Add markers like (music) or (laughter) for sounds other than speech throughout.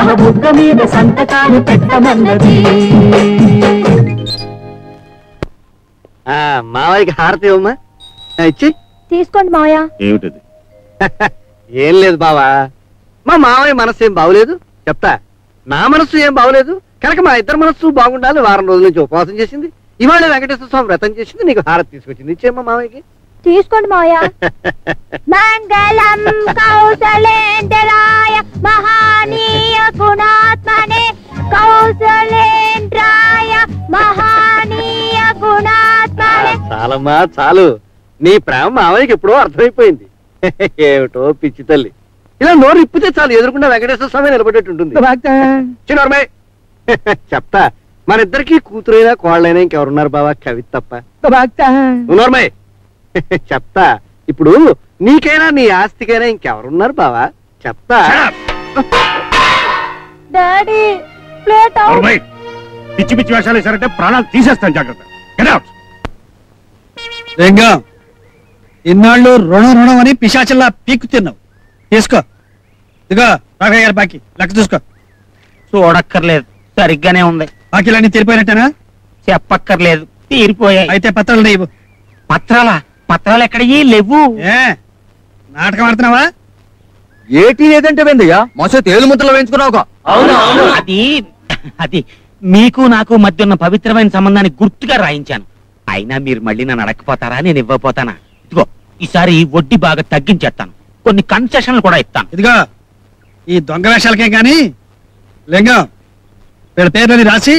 ఆ బుగ్గ మీద సంతకాలు పెట్టమన్నది. ఆ, మావయ్యకి హారతి ఇవ్వమ్మా. ఇచ్చి. తీసుకోండి మావయ్య. ఏమిటది? (laughs) ఏం లేదు బావా. మా మావయ్య మనసు ఏం బాగోలేదు చెప్తా. నా మనసు ఏం బాగోలేదు కనుక మా ఇద్దరు మనసు బాగుండాలి. వారం రోజుల నుంచి ఉపవాసం చేసింది. ఇవాళ వెంకటేశ్వర స్వామి వ్రతం చేసింది. నీకు హారతి తీసుకొచ్చింది. ఇచ్చేమ్మా మావయ్యకి. తీసుకోండి మావయ్య. (laughs) మంగళం కౌసలేంద్రాయ మహానీయ గుణాత్మనే కౌసలేంద్రాయ మహానీయ గుణాత్మనే. చాలమ్మా చాలు. నీ ప్రేమ మావయ్యకి ఎప్పుడో అర్థమైపోయింది. (laughs) ఏమిటో పిచ్చి తల్లి. ఇలా నోరు ఇప్పితే చాలు ఎదురుకుండా వెంకటేశ్వర స్వామి నిలబడేట్టు ఉంటుంది చిన్నమ్మాయి (laughs) చెప్తా మన ఇద్దరికి కూతురైనా కోళ్ళైనా ఇంకెవరున్నారు బావా? కవి తప్ప. నోర్మయ్. (laughs) చెప్తా. ఇప్పుడు నీకైనా నీ ఆస్తికైనా ఇంకెవరున్నారు బావా? చెప్తా. డాడీ ప్లేట్ పిచ్చి పిచ్చి వేషాలు వేశారంటే ప్రాణాలు తీసేస్తాను జాగ్రత్త. ఇన్నాళ్ళు రుణం రుణం అని పిశాచల్లా పీక్కు తిన్నావు. తీసుకో. ఇదిగో రాఘయ్య గారి బాకీ. లెక్క చూసుకో. చూడక్కర్లేదు. సరిగ్గానే ఉంది. బాకీలన్నీ తెలిపోయినట్టేనా చెప్పక్కర్లేదు. తీరిపోయాయి. అయితే పత్రాలు నీవు పత్రాలా? పత్రాలు ఎక్కడయ్యి? లేవు. ఏ నాటకం ఆడుతున్నావా? ఏటీ లేదంటే వెందయ్యా? మసే తేలు ముద్దలు వేయించుకున్నావుగా. అది అది మీకు నాకు మధ్య ఉన్న పవిత్రమైన సంబంధాన్ని గుర్తుగా రాయించాను. అయినా మీరు మళ్ళీ నన్ను అడగపోతారా నేను ఇవ్వపోతానా ఇదిగో ఈసారి వడ్డీ బాగా తగ్గించేస్తాను. కొన్ని కన్సెషన్లు కూడా ఇస్తాను. ఇదిగో ఈ దొంగ వేషాలకే గాని లింగం వీళ్ళ పేర్లని రాసి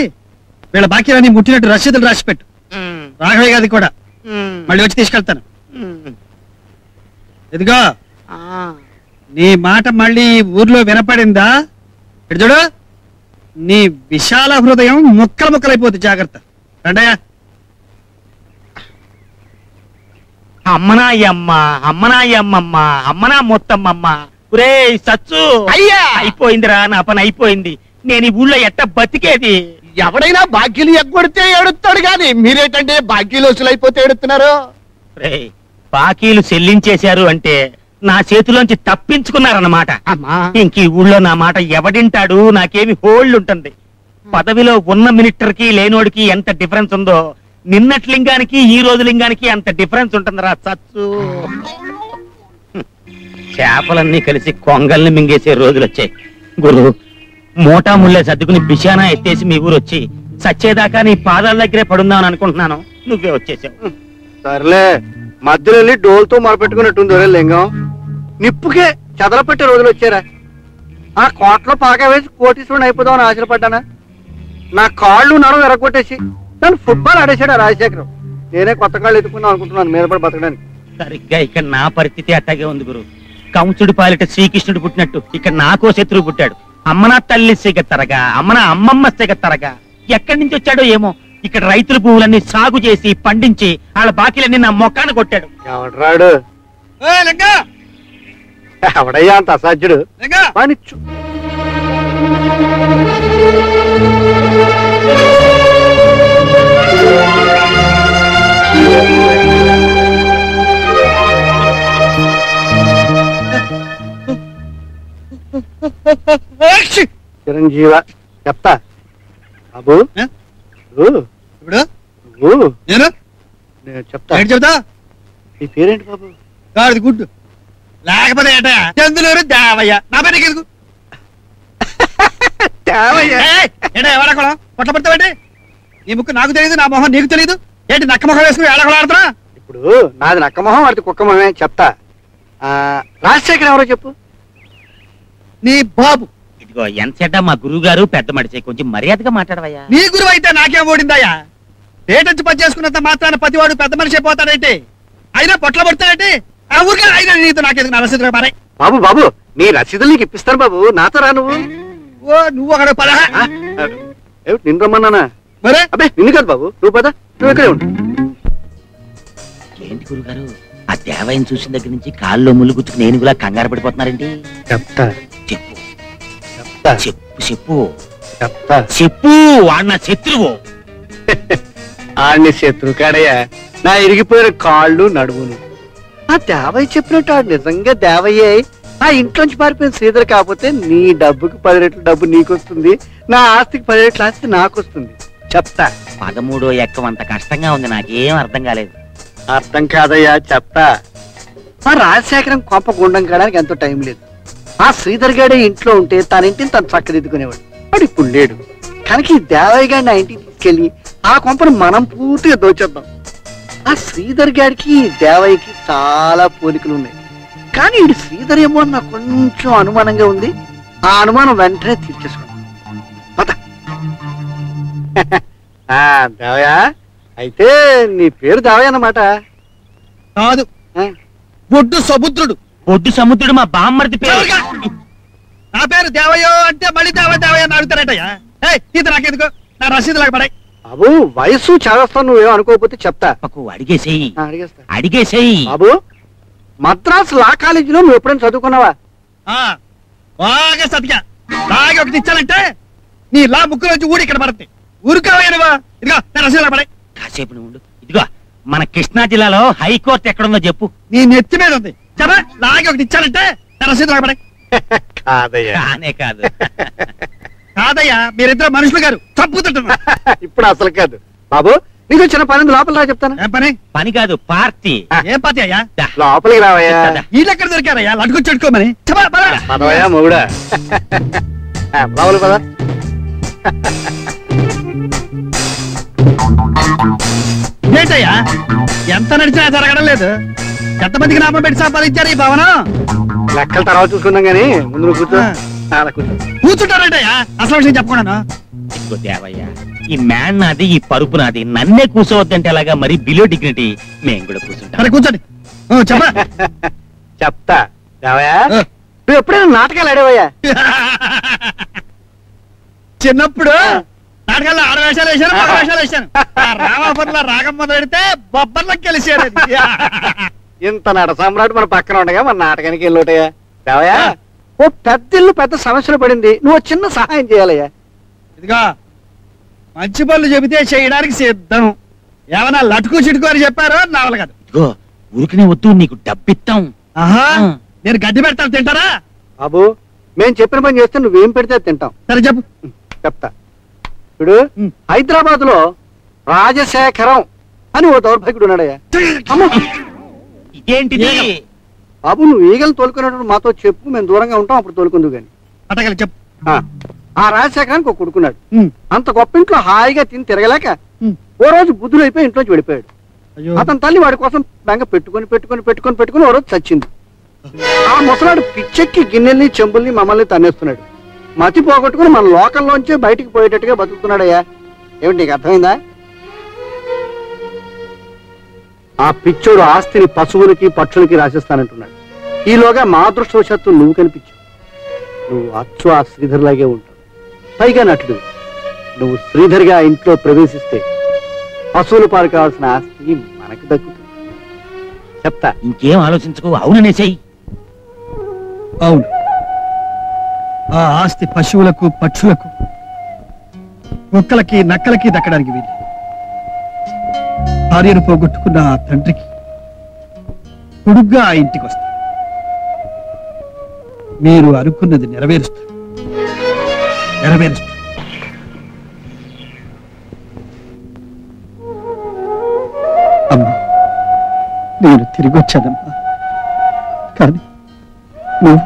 వీళ్ళ బాకీలన్నీ ముట్టినట్టు రసీదులు రాసి పెట్టు రాఘవయ్య గారి కూడా. మళ్ళీ వచ్చి తీసుకెళ్తాను. ఇదిగో నీ మాట మళ్ళీ ఊర్లో వినపడిందా? ఇటు చూడు నీ విశాల హృదయం ముక్కలు ముక్కలైపోతుంది జాగ్రత్త. రండయ్యా. అమ్మనా అమ్మ అమ్మనా అమ్మమ్మ అమ్మనా మొత్తమ్మమ్మ. ఒరే సచ్చు. అయ్యా! అయిపోయిందిరా నా పని అయిపోయింది. నేను ఈ ఊళ్ళో ఎట్ట బతికేది? ఎవడైనా బాకీలు ఎగ్గొడితే ఏడుస్తాడు కానీ మీరేంటంటే బాకీలు వసూలైపోతే ఏడుతున్నారు రేయ్, బాకీలు చెల్లించేశారు అంటే నా చేతిలోంచి తప్పించుకున్నారన్నమాట. అమ్మా. ఇంక ఈ ఊళ్ళో నా మాట ఎవడింటాడు? నాకేమి హోల్డ్ ఉంటుంది పదవిలో ఉన్న మినిస్టర్కి లేనోడికి ఎంత డిఫరెన్స్ ఉందో నిన్నటి లింగానికి ఈ రోజు లింగానికి అంత డిఫరెన్స్ ఉంటుందిరా సచ్చు. చేపలన్నీ కలిసి కొంగల్ని మింగేసే రోజులు వచ్చాయి గురు మోటా ముళ్ళే సర్దుకుని బిషానా ఎత్తేసి మీ ఊరు వచ్చి సచ్చేదాకా నీ పాదాల దగ్గరే పడుందామని అనుకుంటున్నాను. నువ్వే వచ్చేసావు. సర్లే మధ్యలో వెళ్ళి డోల్తో మొరపెట్టుకున్నట్టుంది ఒరే లింగం. నిప్పుకే చెదలపెట్టే రోజులు వచ్చారా? ఆ కోట్లో పాక వేసి కోటీశ్వరుని అయిపోదామని ఆశపడ్డానా? నా కాళ్ళు నడవ ఎరగొట్టేసి నన్ను ఫుట్బాల్ ఆడేశాడు రాజశేఖరం? నేనే కొత్త కాళ్ళు ఎత్తుకుందాం అనుకుంటున్నాను మీద పడి బతకడానికి. సరిగ్గా ఇక్కడ నా పరిస్థితి అట్టాగే ఉంది గురు. కంసుడి పాలిట శ్రీకృష్ణుడు పుట్టినట్టు ఇక్కడ నాకో శత్రువు పుట్టాడు. అమ్మనా తల్లి సిగత్తరగా అమ్మనా అమ్మమ్మ సిగత్తరగా ఎక్కడి నుంచి వచ్చాడో ఏమో? ఇక్కడ రైతుల భూములన్నీ సాగు చేసి పండించి వాళ్ళ బాకీలన్నీ నా మొక్కాన కొట్టాడు. ఎవడరాడు ఎవడయ్యా అంత అసాధ్యుడు? లింగం! వాణిచ్చు ఏక్షి! (laughs) చిరంజీవ చెప్తా. బాబు ఇప్పుడు? నువ్వు? నేను? నేను చెప్తా. ఏంటి చెబుతా నీ పేరేంటి బాబు? గాడిది గుడ్డు. లేకపోతే ఏట? చందులూరు దేవయ్య. నా పేరు ఎందుకు? (laughs) ఏయ్, ఏంటా? ఎవడకూడదు పొట్ల పడతావేంటి నీ ముక్కు నాకు తెలియదు నా మొహం నీకు తెలియదు ఏంటి? నక్క మొహం వేసుకుని ఏడకూడ ఆడుతున్నా ఇప్పుడు నాది నక్క మొహం వాడిది కుక్క మొహమే చెప్తా. ఆ, రాజశేఖర్ ఎవరో చెప్పు. నీ బాబు. ఇదిగో ఎంతసేట మా గురువు గారు పెద్ద మడిచి కొంచెం మర్యాదగా మాట్లాడవయ్యా. నీ గురువు అయితే నాకేం ఓడిందయ్యా? పేటెంచి పని చేసుకున్నంత మాత్రాన పతివాడు పెద్ద మనిషి అయిపోతాడేంటి? అయినా పొట్ల పడతాడేంటి ఆ ఊరికే అయినా నీతో నాకెందుకు నలసిద్ధిగా మారే బాబు బాబు నీ రసీదులు నీకు ఇప్పిస్తాను బాబు. నాతో రా నువ్వు. ఓ నువ్వు అక్కడ పదహ. ఏమిటి? నిన్ను రమ్మన్నానా? మరే? అబ్బే నిన్ను కాదు బాబు. నువ్వు పద. నువ్వు ఇక్కడే ఉండు. ఏంటి గురుగారు ఆ దేవయ్యని చూసిన దగ్గర నుంచి కాల్లో ముళ్ళు గుచ్చుకుని నేను కూడా కంగారు పడిపోతున్నారేంటి? చెప్తా చెప్పు. చెప్పు చెప్పు. చెప్తా చెప్పు వాడు నా శత్రువు. (laughs) ఆడిని శత్రు కాడయ్యా. నా ఇరిగిపోయిన కాళ్ళు నడువును ఆ దేవయ్య చెప్పినట్టు ఆడు నిజంగా దేవయ్యే. ఆ ఇంట్లోంచి పారిపోయిన శ్రీధర్ కాకపోతే నీ డబ్బుకి పది రెట్లు డబ్బు నీకు వస్తుంది నా ఆస్తికి పది రెట్ల ఆస్తి నాకు వస్తుంది చెప్తా. పదమూడో ఎక్కం అంత కష్టంగా ఉంది నాకేం అర్థం కాలేదు. అర్థం కాదయ్యా చెప్తా. ఆ రాజశేఖరం కొంప గుండం కాడానికి ఎంతో టైం లేదు. ఆ శ్రీధర్ గాడే ఇంట్లో ఉంటే తన ఇంటిని తను చక్కదిద్దుకునేవాడు. వాడు ఇప్పుడు లేడు. కనుక ఈ దేవయ్య గారిని ఆ ఇంటికి తీసుకెళ్ళి ఆ కొంపను మనం పూర్తిగా దోచేద్దాం. ఆ శ్రీధర్ గారికి ఈ దేవయ్యకి చాలా పోలికలు ఉన్నాయి. కానీ ఇది శ్రీధర్ ఏమో నాకు కొంచెం అనుమానంగా ఉంది. ఆ అనుమానం వెంటనే పద. ఆ, దేవయ్య అయితే నీ పేరు దేవయ్య అన్నమాట. కాదు? బొడ్డు సముద్రుడు. పొద్దు సముద్రుడు మా బామ్మర్ది పేరు? నా పేరు దేవయ్యో అంటే మళ్ళీ దేవ దేవయ్య అని అడుగుతారటయ్యా. ఏయ్, ఇది నాకెందుకు నా రసీదు లాగా పడాయి. బాబు వయసు చేస్తాను నువ్వేం అనుకోకపోతే చెప్తా. పక్కు అడిగేసేయి. ఆ, అడిగేస్తా. అడిగేసేయి. బాబు మద్రాస్ లా కాలేజీలో నువ్వు ఎప్పుడైనా చదువుకున్నావా? బాగా సతిగా. బాగా ఒకటి ఇచ్చానంటే నీ లా ముక్కు నుంచి ఊడి ఇక్కడ పడుతుంది ఊరుకోవా ఇదిగో నా రసీదు లాగా పడాయి. కాసేపు నువ్వు. ఇదిగో మన కృష్ణా జిల్లాలో హైకోర్టు ఎక్కడుందో చెప్పు. నీ నెత్తి మీద ఉంది. చెప్పా లాగే ఒకటి ఇచ్చానంటే నా రసీదు పడాయి కాదయ్యా. కానే కాదు. కాదయ్యా మీరిద్దరు మనుషులు గారు చంపుతుంటున్నా ఇప్పుడు అసలు కాదు. బాబు నీకు చిన్న పని లోపల రా చెప్తాను. ఏం పని? పని కాదు పార్టీ. ఏం పతి అయ్యా. లోపలికి రావయ్యా? వీళ్ళు ఎక్కడ దొరికారయ్యా? లడ్డుకు పద. పదవయ్యా మొగుడా పద. ఏంటయ్యా? ఎంత నడిచినా జరగడం లేదు. ఎంతమందికి నామం పెట్టి సంపాదించారు ఈ భవనం? లెక్కల తర్వాత చూసుకుందాం గానీ ముందు నువ్వు కూర్చో. ఆ. అలా కూర్చో. కూర్చుంటారంటయ్యా అసలు విషయం చెప్పకుండా ఇదిగో దేవయ్య ఈ మ్యాన్ నాది ఈ పరుపు నాది నన్నే కూర్చోవద్దంటే అలాగా మరి బిలో డిగ్నిటీ మేము కూడా కూర్చుంటాం. కూర్చోండి. ఓ, చెప్పా (laughs) చెప్తా. రావయ్యా. నువ్వు ఎప్పుడైనా నాటకాలు ఆడేవయ్యా? (laughs) చిన్నప్పుడు నాటకాల్లో ఆడ వేషాలు వేశాను మగ (laughs) వేషాలు వేశాను. ఆ రామాపురంలో రాగం మొదలు పెడితే బొబ్బర్లోకి కలిసాడు ఇంత నట సామ్రాట్ మన పక్కన ఉండగా మన నాటకానికి వెళ్ళోటయ్యా రావయ్యా ఓ పెద్ద ఇల్లు పెద్ద సమస్యలు పడింది. నువ్వు చిన్న సహాయం చేయాలయ్యా. ఇదిగో మంచి పనులు చెబితే చేయడానికి సిద్ధం. ఏమన్నా లటుకు చిటుకు అని చెప్పారో నావల కాదు. ఇదిగో ఊరికనే వద్దు నీకు డబ్బిస్తాం ఆహా. నేను గడ్డి పెడతాను తింటారా? బాబు మేము చెప్పిన పని చేస్తే నువ్వేం పెడితే అది తింటాం. సరే చెప్పు. చెప్తా. ఇప్పుడు. హైదరాబాద్లో రాజశేఖరం అని ఓ దౌర్భాగ్యుడు ఉన్నాడయ్యా. అమ్మో! ఏగ. బాబు నువ్వు ఈగలు తోలుకునేటప్పుడు మాతో చెప్పు మేము దూరంగా ఉంటాం అప్పుడు తోలుకుందు గాని. అటగలి చెప్పు. ఆ, రాజశేఖరానికి ఒక కొడుకున్నాడు. అంత గొప్ప ఇంట్లో హాయిగా తిని తిరగలేక. ఓ రోజు బుద్ధులు అయిపోయి ఇంట్లోంచి వెళ్ళిపోయాడు. అతని తల్లి వాడి కోసం బెంగ పెట్టుకొని పెట్టుకొని పెట్టుకొని పెట్టుకొని ఓ రోజు చచ్చింది. ఆ ముసలాడు పిచ్చెక్కి గిన్నెల్ని చెంబుల్ని మమ్మల్ని తన్నేస్తున్నాడు. మతి పోగొట్టుకుని మన లోకల్లోంచే బయటికి పోయేటట్టుగా బతుకుతున్నాడయ్యా. ఏమిటి నీకు అర్థమైందా? ఆ పిచ్చోడు ఆస్తిని పశువులకి పక్షులకి రాసిస్తానంటున్నాడు. ఈలోగా మా అదృష్టవశాత్తు నువ్వు కనిపించావు. నువ్వు అచ్చు ఆ శ్రీధర్లాగే ఉంటావు. పైగా నటుడు నువ్వు శ్రీధర్గా ఇంట్లో ప్రవేశిస్తే పశువులు పాలు కావాల్సిన ఆస్తి మనకు దక్కుతుంది. చెప్తా. ఇంకేం ఆలోచించుకో అవుననేసేయి అవును. ఆ ఆస్తి పశువులకు పక్షులకు కుక్కలకి నక్కలకి దక్కడానికి వీలు భార్యను పోగొట్టుకున్న ఆ తండ్రికి కొడుగ్గా ఆ ఇంటికి వస్తా. మీరు అనుకున్నది నెరవేరుస్తారు నెరవేరుస్తారు అమ్మా నేను తిరిగి వచ్చానమ్మా. కానీ నువ్వు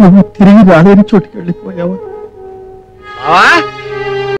నువ్వు తిరిగి రాలేని చోటుకి వెళ్ళిపోయావా?